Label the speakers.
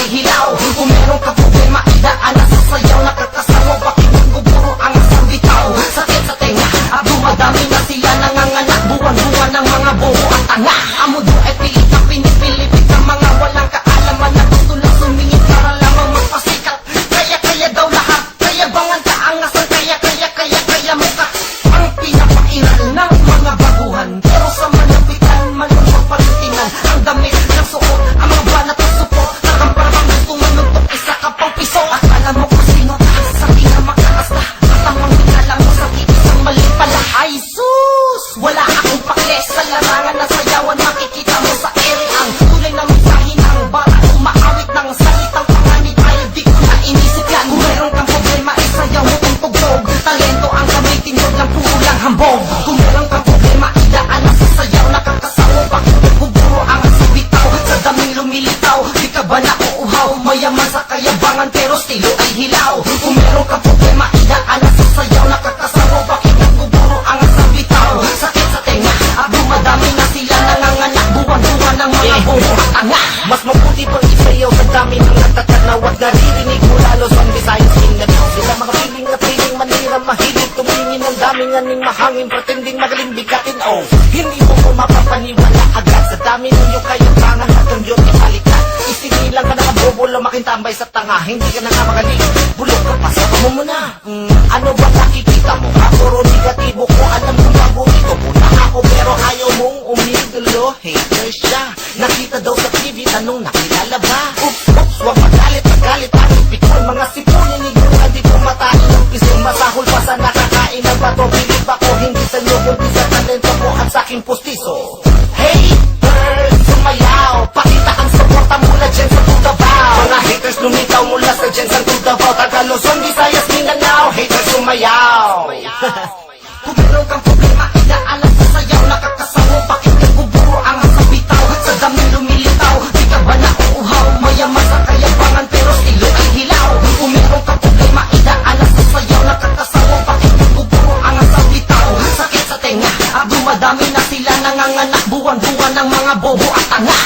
Speaker 1: عليه sa kayabangan pero estilo ay hilaw. Kung meron ka problema, idaan sa sayaw. Nakakasaro, bakit ang guguro ang asang bitaw Sakit sa tenga, at dumadami na sila Nanganganak, buwan-buwan ng mga buho at anga
Speaker 2: Mas mabuti pang isayaw sa dami ng natatanaw At naririnig mo lalo sa Visayas Mindanao Sila mga piling na piling manira, mahilig Tumingin. Ng daming aning mahangin Pretending magaling bigay Oh, hindi mo ko mapapaniwala agad. Sa dami ninyo kayong tangan at yung yun ibalikan Isinilang ka na ang bobo, lumaking tambay sa tanga. Hindi ka na nga magaling, bulok ka pa sa mo muna. Mm, Ano ba nakikita mo? Ha, puro negatibo ko Alam mo paborito mo? Na ako Pero ayaw mong umidolo Hater siya. Nakita daw sa TV, tanong nakilala ba? Oops, oops, wag magalit, aking pustiso. Bird, sumayaw. Pakita ang suporta mula dyan sa Tutabao Mga haters lumitaw mula sa dyan sa Tutabao Taga Luzon, Visayas, Mindanao. Haters sumayaw.
Speaker 1: Kung meron kang problema, idaalan sa sayaw. Nakakasawa, pakinggan ko buro ang sa bitaw Sa dami lumilitaw, di ka ba nauuhaw? Mayaman sa kayabangan, pero stilo ay hilaw. Kung meron kang problema, idaalan sa sayaw. Nakakasawa, pakinggan ko buro ang sa Sakit sa tenga, dumadami na Nanganganak buwan-buwan ng mga bobo at tanga